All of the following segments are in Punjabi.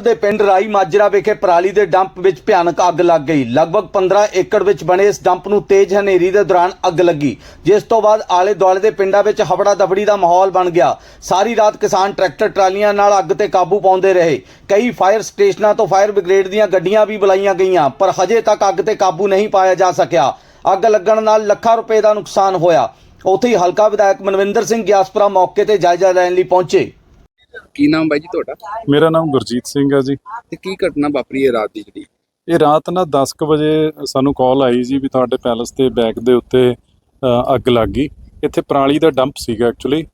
ਦੇ ਪਿੰਡ ਰਾਈ ਮਾਜਰਾ ਵਿਖੇ ਪਰਾਲੀ ਦੇ ਡੰਪ ਵਿੱਚ ਭਿਆਨਕ ਅੱਗ ਲੱਗ ਗਈ। ਲਗਭਗ 15 ਏਕੜ ਵਿੱਚ ਬਣੇ ਇਸ ਡੰਪ ਨੂੰ ਤੇਜ਼ ਹਨੇਰੀ ਦੇ ਦੌਰਾਨ ਅੱਗ ਲੱਗੀ। ਜਿਸ ਤੋਂ ਬਾਅਦ ਆਲੇ ਦੁਆਲੇ ਦੇ ਪਿੰਡਾਂ ਵਿੱਚ ਹਵੜਾ ਦਬੜੀ ਦਾ ਮਾਹੌਲ ਬਣ ਗਿਆ। ਸਾਰੀ ਰਾਤ ਕਿਸਾਨ ਟਰੈਕਟਰ ਟਰਾਲੀਆਂ ਨਾਲ ਅੱਗ ਤੇ ਕਾਬੂ ਪਾਉਂਦੇ ਰਹੇ। ਕਈ ਫਾਇਰ ਸਟੇਸ਼ਨਾਂ ਤੋਂ ਫਾਇਰ ਬ੍ਰਿਗੇਡ ਦੀਆਂ ਗੱਡੀਆਂ ਵੀ ਬੁਲਾਈਆਂ ਗਈਆਂ, ਪਰ ਹਜੇ ਤੱਕ ਅੱਗ ਤੇ ਕਾਬੂ ਨਹੀਂ ਪਾਇਆ ਜਾ ਸਕਿਆ। ਅੱਗ ਲੱਗਣ ਨਾਲ ਲੱਖਾਂ ਰੁਪਏ ਦਾ ਨੁਕਸਾਨ ਹੋਇਆ। ਉੱਥੇ ਹੀ ਹਲਕਾ ਵਿਧਾਇਕ ਮਨਵਿੰਦਰ ਸਿੰਘ ਗਿਆਸਪੁਰਾ ਮੌਕੇ ਤੇ ਜਾਇਜ਼ਾ ਲੈਣ ਲਈ ਪਹੁੰਚੇ। ਕੀ ਨਾਮ ਬਾਈ ਜੀ ਤੁਹਾਡਾ? ਮੇਰਾ ਨਾਮ ਗੁਰਜੀਤ ਸਿੰਘ ਹੈ ਜੀ। ਤੇ ਕੀ ਘਟਨਾ ਵਾਪਰੀ ਹੈ ਰਾਤ ਦੀ ਜਿਹੜੀ? ਇਹ ਰਾਤ ਨਾ 10 ਕੁ ਵਜੇ ਸਾਨੂੰ ਕਾਲ ਆਈ ਜੀ ਵੀ ਤੁਹਾਡੇ ਪੈਲਸ ਦੇ ਬੈਕ ਦੇ ਉੱਤੇ ਅ, ਅੱਗ ਲੱਗ ਗਈ। ਇੱਥੇ ਪਰਾਲੀ ਦਾ ਡੰਪ ਸੀਗਾ ਐਕਚੁਅਲੀ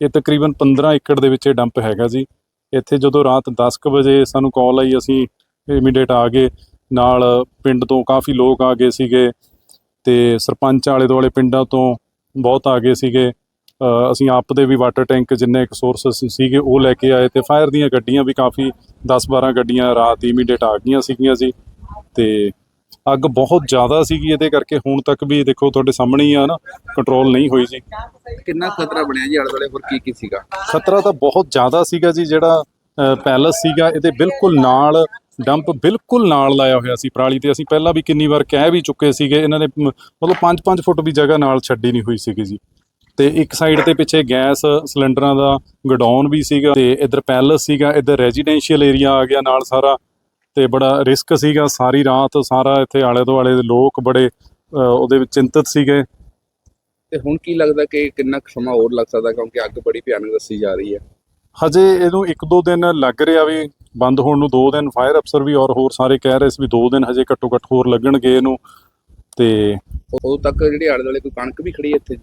ਇਹ ਤਕਰੀਬਨ 15 ਏਕੜ ਦੇ ਵਿੱਚ ਇਹ ਡੰਪ ਹੈਗਾ ਜੀ। ਇੱਥੇ ਜਦੋਂ ਰਾਤ 10 ਕੁ ਵਜੇ ਸਾਨੂੰ ਕਾਲ ਆਈ ਅਸੀਂ ਇਮੀਡੀਏਟ ਆ ਗਏ। ਨਾਲ ਪਿੰਡ ਤੋਂ ਕਾਫੀ ਲੋਕ ਆ ਗਏ ਸੀਗੇ ਤੇ ਸਰਪੰਚ ਆਲੇ ਦੁਆਲੇ ਪਿੰਡਾਂ ਤੋਂ ਬਹੁਤ ਆ ਗਏ ਸੀਗੇ। ਅਸੀਂ ਆਪ ਦੇ ਵੀ ਵਾਟਰ ਟੈਂਕ ਜਿੰਨੇ ਕੁ ਸੋਰਸਸ ਸੀਗੇ ਉਹ ਲੈ ਕੇ ਆਏ ਤੇ ਫਾਇਰ ਦੀਆਂ ਗੱਡੀਆਂ ਵੀ ਕਾਫੀ 10-12 ਗੱਡੀਆਂ ਰਾਤ ਇਮੀਡੀਏਟ ਆ ਗਈਆਂ ਸੀਗੀਆਂ ਜੀ। ਤੇ ਅੱਗ ਬਹੁਤ ਜ਼ਿਆਦਾ ਸੀਗੀ ਇਹਦੇ ਕਰਕੇ ਹੁਣ ਤੱਕ ਵੀ ਦੇਖੋ ਤੁਹਾਡੇ ਸਾਹਮਣੇ ਹੀ ਆ ਨਾ ਕੰਟਰੋਲ ਨਹੀਂ ਹੋਈ ਜੀ। ਕਿੰਨਾ ਖਤਰਾ ਬਣਿਆ ਜੀ ਆਲੇ ਦੁਆਲੇ ਹੋਰ ਕੀ ਕੀ ਸੀਗਾ? ਖਤਰਾ ਤਾਂ ਬਹੁਤ ਜ਼ਿਆਦਾ ਸੀਗਾ ਜੀ ਜਿਹੜਾ ਪੈਲਸ ਸੀਗਾ ਇਹਦੇ ਬਿਲਕੁਲ ਨਾਲ ਡੰਪ ਬਿਲਕੁਲ ਨਾਲ ਲਾਇਆ ਹੋਇਆ ਸੀ ਪਰਾਲੀ ਤੇ। ਅਸੀਂ ਪਹਿਲਾਂ ਵੀ ਕਿੰਨੀ ਵਾਰ ਕਹਿ ਵੀ ਚੁੱਕੇ ਸੀਗੇ ਇਹਨਾਂ ਨੇ ਮਤਲਬ 5-5 ਫੁੱਟ ਵੀ ਜਗ੍ਹਾ ਨਾਲ ਛੱਡੀ ਨਹੀਂ ਹੋਈ ਸੀਗੀ ਜੀ। ਤੇ ਇੱਕ ਸਾਈਡ ਤੇ ਪਿੱਛੇ ਗੈਸ ਸਿਲੰਡਰਾਂ ਦਾ ਗਡਾਊਨ ਵੀ ਸੀਗਾ ਤੇ ਇਧਰ ਪੈਲਸ ਸੀਗਾ ਇਧਰ ਰੈਜ਼ੀਡੈਂਸ਼ੀਅਲ ਏਰੀਆ ਆ ਗਿਆ ਨਾਲ ਸਾਰਾ ਤੇ ਬੜਾ ਰਿਸਕ ਸੀਗਾ ਸਾਰੀ ਰਾਤ ਸਾਰਾ ਇੱਥੇ ਆਲੇ ਦੁਆਲੇ ਦੇ ਲੋਕ ਬੜੇ ਉਹਦੇ ਵਿੱਚ ਚਿੰਤਤ ਸੀਗੇ। ਤੇ ਹੁਣ ਕੀ ਲੱਗਦਾ ਕਿ ਕਿੰਨਾ ਸਮਾਂ ਹੋਰ ਲੱਗ ਸਕਦਾ ਕਿਉਂਕਿ ਅੱਗ ਬੜੀ ਭਿਆਨਕ ਦੱਸੀ ਜਾ ਰਹੀ ਹੈ। ਹਜੇ ਇਹਨੂੰ ਇੱਕ ਦੋ ਦਿਨ ਲੱਗ ਰਿਹਾ ਵੀ ਬੰਦ ਹੋਣ ਨੂੰ ਦੋ ਦਿਨ ਫਾਇਰ ਅਫਸਰ ਵੀ ਔਰ ਹੋਰ ਸਾਰੇ ਕਹਿ ਰਹੇ ਸੀ ਵੀ ਦੋ ਦਿਨ ਹਜੇ ਘੱਟੋ ਘੱਟ ਹੋਰ ਲੱਗਣਗੇ ਇਹਨੂੰ ਤੇ ਉਦੋਂ ਤੱਕ ਜਿਹੜੀ ਆਲੇ ਦੁਆਲੇ ਕੋਈ ਕਣਕ ਵੀ ਖੜੀ ਇੱਥੇ?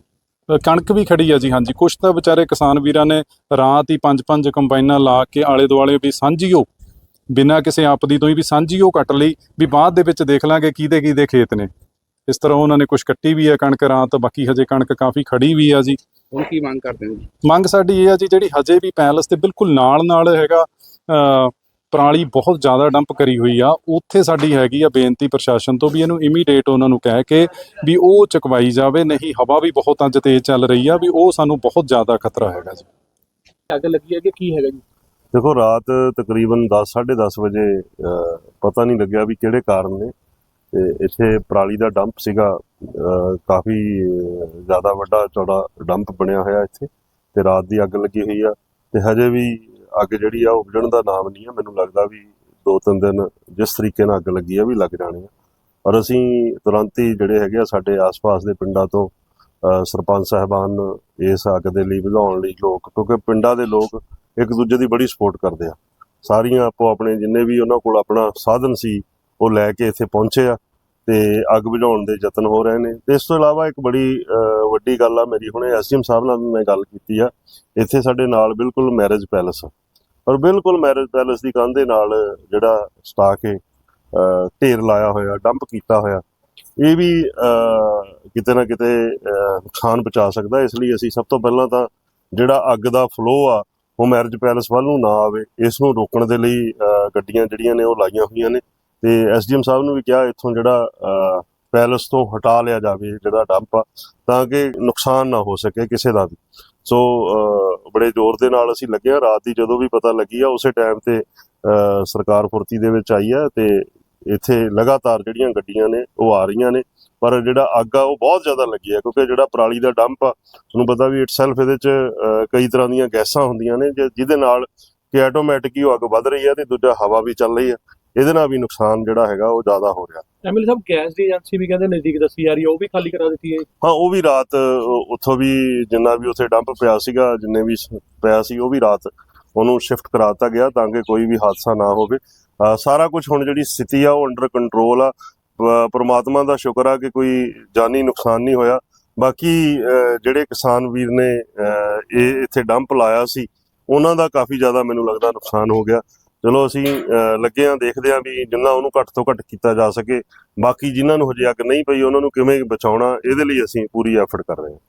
ਕਣਕ ਵੀ ਖੜੀ ਆ ਜੀ ਹਾਂਜੀ। ਕੁਛ ਤਾਂ ਵਿਚਾਰੇ ਕਿਸਾਨ ਵੀਰਾਂ ਨੇ ਰਾਤ ਹੀ ਪੰਜ ਪੰਜ ਕੰਬਾਈਨਾਂ ਲਾ ਕੇ ਆਲੇ ਦੁਆਲੇ ਵੀ ਸਾਂਝੀਓ। ਬਿਨਾਂ ਕਿਸੇ ਆਪਦੀ ਤੋਂ ਹੀ ਵੀ ਸਾਂਝੀਓ ਕੱਟ ਲਈ ਵੀ ਬਾਅਦ ਦੇ ਵਿੱਚ ਦੇਖ ਲਾਂਗੇ ਕਿਹਦੇ ਕਿਹਦੇ ਖੇਤ ਨੇ। ਇਸ ਤਰ੍ਹਾਂ ਉਹਨਾਂ ਨੇ ਕੁਛ ਕੱਟੀ ਵੀ ਹੈ ਕਣਕ ਰਾਤ ਬਾਕੀ ਹਜੇ ਕਣਕ ਕਾਫੀ ਖੜੀ ਵੀ ਆ ਜੀ। ਹੁਣ ਕੀ ਮੰਗ ਕਰਦੇ ਹੋ ਜੀ? ਮੰਗ ਸਾਡੀ ਇਹ ਆ ਜੀ ਜਿਹੜੀ ਹਜੇ ਵੀ ਪੈਲਸ ਦੇ ਬਿਲਕੁਲ ਨਾਲ ਨਾਲ ਹੈਗਾ ਪਰਾਲੀ ਬਹੁਤ ਜ਼ਿਆਦਾ ਡੰਪ ਕਰੀ ਹੋਈ ਆ। ਉੱਥੇ ਸਾਡੀ ਹੈਗੀ ਆ ਬੇਨਤੀ ਪ੍ਰਸ਼ਾਸਨ ਤੋਂ ਵੀ ਇਹਨੂੰ ਇਮੀਡੀਏਟ ਉਹਨਾਂ ਨੂੰ ਕਹਿ ਕੇ ਵੀ ਉਹ ਚੁਕਵਾਈ ਜਾਵੇ ਨਹੀਂ ਹਵਾ ਵੀ ਬਹੁਤ ਅੱਜ ਤੇਜ਼ ਚੱਲ ਰਹੀ ਆ ਵੀ ਉਹ ਸਾਨੂੰ ਬਹੁਤ ਜ਼ਿਆਦਾ ਖਤਰਾ ਹੈਗਾ ਜੀ। ਅੱਗ ਲੱਗੀ ਹੈ ਕਿ ਕੀ ਹੈਗਾ ਜੀ? ਦੇਖੋ ਰਾਤ ਤਕਰੀਬਨ 10 10:30 ਵਜੇ ਪਤਾ ਨਹੀਂ ਲੱਗਿਆ ਵੀ ਕਿਹੜੇ ਕਾਰਨ ਨੇ। ਤੇ ਇੱਥੇ ਪਰਾਲੀ ਦਾ ਡੰਪ ਸੀਗਾ ਕਾਫੀ ਜ਼ਿਆਦਾ ਵੱਡਾ ਚੌੜਾ ਡੰਪ ਬਣਿਆ ਹੋਇਆ ਇੱਥੇ। ਤੇ ਰਾਤ ਦੀ ਅੱਗ ਲੱਗੀ ਹੋਈ ਆ। ਤੇ ਹਜੇ ਵੀ ਅੱਗ ਜਿਹੜੀ ਆ ਉਹ ਬੁਝਣ ਦਾ ਨਾਮ ਨਹੀਂ ਆ। ਮੈਨੂੰ ਲੱਗਦਾ ਵੀ ਦੋ ਤਿੰਨ ਦਿਨ ਜਿਸ ਤਰੀਕੇ ਨਾਲ ਅੱਗ ਲੱਗੀ ਆ ਵੀ ਲੱਗ ਜਾਣੀ ਆ। ਔਰ ਅਸੀਂ ਤੁਰੰਤ ਹੀ ਜਿਹੜੇ ਹੈਗੇ ਆ ਸਾਡੇ ਆਸ-ਪਾਸ ਦੇ ਪਿੰਡਾਂ ਤੋਂ ਸਰਪੰਚ ਸਾਹਿਬਾਨ ਇਸ ਅੱਗ ਦੇ ਲਈ ਵਧਾਉਣ ਲਈ ਲੋਕ, ਕਿਉਂਕਿ ਪਿੰਡਾਂ ਦੇ ਲੋਕ ਇੱਕ ਦੂਜੇ ਦੀ ਬੜੀ ਸਪੋਰਟ ਕਰਦੇ ਆ। ਸਾਰੀਆਂ ਆਪੋ ਆਪਣੇ ਜਿੰਨੇ ਵੀ ਉਹਨਾਂ ਕੋਲ ਆਪਣਾ ਸਾਧਨ ਸੀ, ਉਹ ਲੈ ਕੇ ਇੱਥੇ ਪਹੁੰਚੇ ਆ ਤੇ ਅੱਗ ਬੁਝਾਉਣ ਦੇ ਯਤਨ ਹੋ ਰਹੇ ਨੇ। ਤੇ ਇਸ ਤੋਂ ਇਲਾਵਾ ਇੱਕ ਬੜੀ ਵੱਡੀ ਗੱਲ ਆ ਮੇਰੀ, ਹੁਣੇ ਐਸਡੀਐਮ ਸਾਹਿਬ ਨਾਲ ਵੀ ਮੈਂ ਗੱਲ ਕੀਤੀ ਆ। ਇੱਥੇ ਸਾਡੇ ਨਾਲ ਬਿਲਕੁਲ ਮੈਰਿਜ ਪੈਲਸ ਆ। ਔਰ ਬਿਲਕੁਲ ਮੈਰਿਜ ਪੈਲੇਸ ਦੀ ਕੰਧ ਦੇ ਨਾਲ ਜਿਹੜਾ ਸਟਾ ਕੇ ਢੇਰ ਲਾਇਆ ਹੋਇਆ ਡੰਪ ਕੀਤਾ ਹੋਇਆ। ਇਹ ਵੀ ਕਿਤੇ ਨਾ ਕਿਤੇ ਨੁਕਸਾਨ ਪਹੁੰਚਾ ਸਕਦਾ। ਇਸ ਲਈ ਅਸੀਂ ਸਭ ਤੋਂ ਪਹਿਲਾਂ ਤਾਂ ਜਿਹੜਾ ਅੱਗ ਦਾ ਫਲੋ ਆ, ਉਹ ਮੈਰਿਜ ਪੈਲੇਸ ਵੱਲ ਨੂੰ ਨਾ ਆਵੇ। ਇਸ ਨੂੰ ਰੋਕਣ ਦੇ ਲਈ ਗੱਡੀਆਂ ਜਿਹੜੀਆਂ ਨੇ ਉਹ ਲਾਈਆਂ ਹੋਈਆਂ ਨੇ। ਤੇ ਐਸਡੀਐਮ ਸਾਹਿਬ ਨੂੰ ਵੀ ਕਿਹਾ, ਇੱਥੋਂ ਜਿਹੜਾ ਪੈਲਸ ਤੋਂ ਹਟਾ ਲਿਆ ਜਾਵੇ ਜਿਹੜਾ ਡੰਪ ਆ ਤਾਂ ਕਿ ਨੁਕਸਾਨ ਨਾ ਹੋ ਸਕੇ ਕਿਸੇ ਦਾ ਵੀ। ਸੋ ਬੜੇ ਜ਼ੋਰ ਦੇ ਨਾਲ ਅਸੀਂ ਲੱਗੇ ਆ ਰਾਤ ਦੀ ਜਦੋਂ ਵੀ ਪਤਾ ਲੱਗੀ ਆ ਉਸੇ ਟਾਈਮ ਤੇ ਅਹ, ਸਰਕਾਰ ਫੁਰਤੀ ਦੇ ਵਿੱਚ ਆਈ ਆ ਤੇ ਇੱਥੇ ਲਗਾਤਾਰ ਜਿਹੜੀਆਂ ਗੱਡੀਆਂ ਨੇ ਉਹ ਆ ਰਹੀਆਂ ਨੇ। ਪਰ ਜਿਹੜਾ ਅੱਗ ਆ ਉਹ ਬਹੁਤ ਜ਼ਿਆਦਾ ਲੱਗੀ ਆ ਕਿਉਂਕਿ ਜਿਹੜਾ ਪਰਾਲੀ ਦਾ ਡੰਪ ਆ ਤੁਹਾਨੂੰ ਪਤਾ ਵੀ ਇਟਸੈਲਫ ਇਹਦੇ ਚ ਅਹ, ਕਈ ਤਰ੍ਹਾਂ ਦੀਆਂ ਗੈਸਾਂ ਹੁੰਦੀਆਂ ਨੇ ਜਿ- ਜਿਹਦੇ ਨਾਲ ਕਿ ਆਟੋਮੈਟਿਕ ਹੀ ਉਹ ਅੱਗ ਵੱਧ ਰਹੀ ਹੈ ਤੇ ਦੂਜਾ ਹਵਾ ਵੀ ਚੱਲ ਰਹੀ ਹੈ ਇਹਦੇ ਨਾਲ ਵੀ ਨੁਕਸਾਨ ਜਿਹੜਾ ਹੈਗਾ ਉਹ ਜ਼ਿਆਦਾ ਹੋ ਰਿਹਾ। ਐਮਐਲਏ ਸਾਹਿਬ ਗੈਸ ਦੀ ਏਜੰਸੀ ਵੀ ਕਹਿੰਦੇ ਨਜ਼ਦੀਕ ਦੱਸੀ ਜਾ ਰਹੀ ਹੈ ਉਹ ਵੀ ਖਾਲੀ ਕਰਾ ਦਿੱਤੀ ਹੈ। ਹਾਂ ਉਹ ਵੀ ਰਾਤ ਉੱਥੋਂ ਵੀ ਜਿੰਨਾ ਵੀ ਉੱਥੇ ਡੰਪ ਪਿਆ ਸੀਗਾ ਜਿੰਨੇ ਵੀ ਪਿਆ ਸੀ ਉਹ ਵੀ ਰਾਤ ਉਹਨੂੰ ਸ਼ਿਫਟ ਕਰਾ ਦਿੱਤਾ ਗਿਆ ਤਾਂ ਕਿ ਕੋਈ ਵੀ ਹਾਦਸਾ ਨਾ ਹੋਵੇ। ਸਾਰਾ ਕੁਝ ਹੁਣ ਜਿਹੜੀ ਸਥਿਤੀ ਆ ਉਹ ਅੰਡਰ ਕੰਟਰੋਲ ਆ। ਪ੍ਰਮਾਤਮਾ ਦਾ ਸ਼ੁਕਰ ਆ ਕਿ ਕੋਈ ਜਾਨੀ ਨੁਕਸਾਨ ਨਹੀਂ ਹੋਇਆ। ਬਾਕੀ ਜਿਹੜੇ ਕਿਸਾਨ ਵੀਰ ਨੇ ਇਹ ਇੱਥੇ ਡੰਪ ਲਾਇਆ ਸੀ ਉਹਨਾਂ ਦਾ ਕਾਫੀ ਜ਼ਿਆਦਾ ਮੈਨੂੰ ਲੱਗਦਾ ਨੁਕਸਾਨ ਹੋ ਗਿਆ। ਚਲੋ ਅਸੀਂ ਅਹ, ਲੱਗੇ ਆ ਦੇਖਦੇ ਆ ਵੀ ਜਿੰਨਾ ਉਹਨੂੰ ਘੱਟ ਤੋਂ ਘੱਟ ਕੀਤਾ ਜਾ ਸਕੇ। ਬਾਕੀ ਜਿਨ੍ਹਾਂ ਨੂੰ ਹਜੇ ਅੱਗ ਨਹੀਂ ਪਈ ਉਹਨਾਂ ਨੂੰ ਕਿਵੇਂ ਬਚਾਉਣਾ ਇਹਦੇ ਲਈ ਅਸੀਂ ਪੂਰੀ ਐਫਰਟ ਕਰ ਰਹੇ ਹਾਂ।